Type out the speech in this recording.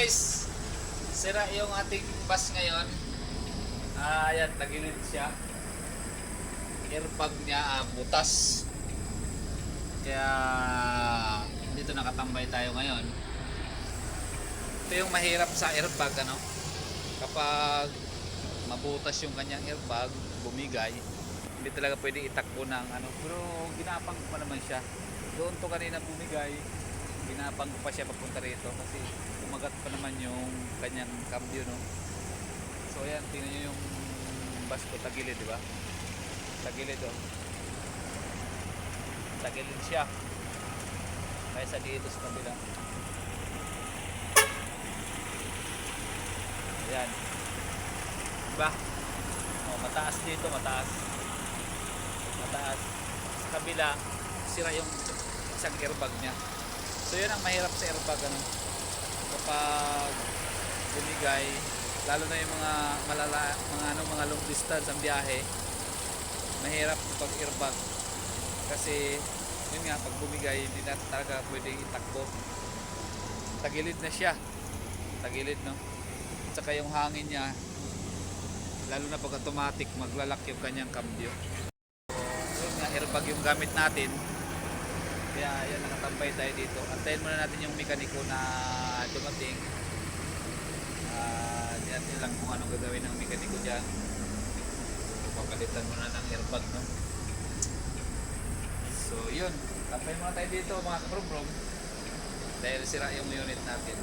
Guys, sira yung ating bus ngayon. Ah, ayan, tagilid siya. Airbag niya ah, butas. Kaya dito nakatambay tayo ngayon. Ito yung mahirap sa airbag ano. Kapag mabutas yung kanyang airbag, bumigay, hindi talaga pwede itakbo ng ano. Pero ginapang pa naman siya. Doon to kanina bumigay, ginapang ko pa siya papunta rito kasi umagat pa naman yung kanyang cambio no. So ayan, tingnan nyo yung bus ko tagilid, di ba? Tagilid oh. Tagilid siya. Kaysa dito sa kabila. Ayan. Diba? Oh, mataas dito, mataas. Mataas. Sa kabila, sira yung isang airbag niya. So yun ang mahirap sa airbag ano. Kapag bumigay, lalo na yung mga malala, mga ano, mga long distance ang biyahe, mahirap pag airbag. Kasi yun nga, pag bumigay, hindi na talaga pwedeng itakbo. Tagilid na siya. Tagilid no. At saka yung hangin niya, lalo na pag automatic, maglalak yung kanyang cambio. So, yun nga, airbag yung gamit natin. Kaya yan, nakatambay tayo dito. Antayin muna natin yung mekaniko na dumating. Ah, uh, natin lang kung anong gagawin ng mekaniko dyan. Papalitan muna ng airbag, no? So, yun. Tampay muna tayo dito, mga kabrom Dahil sira yung unit natin.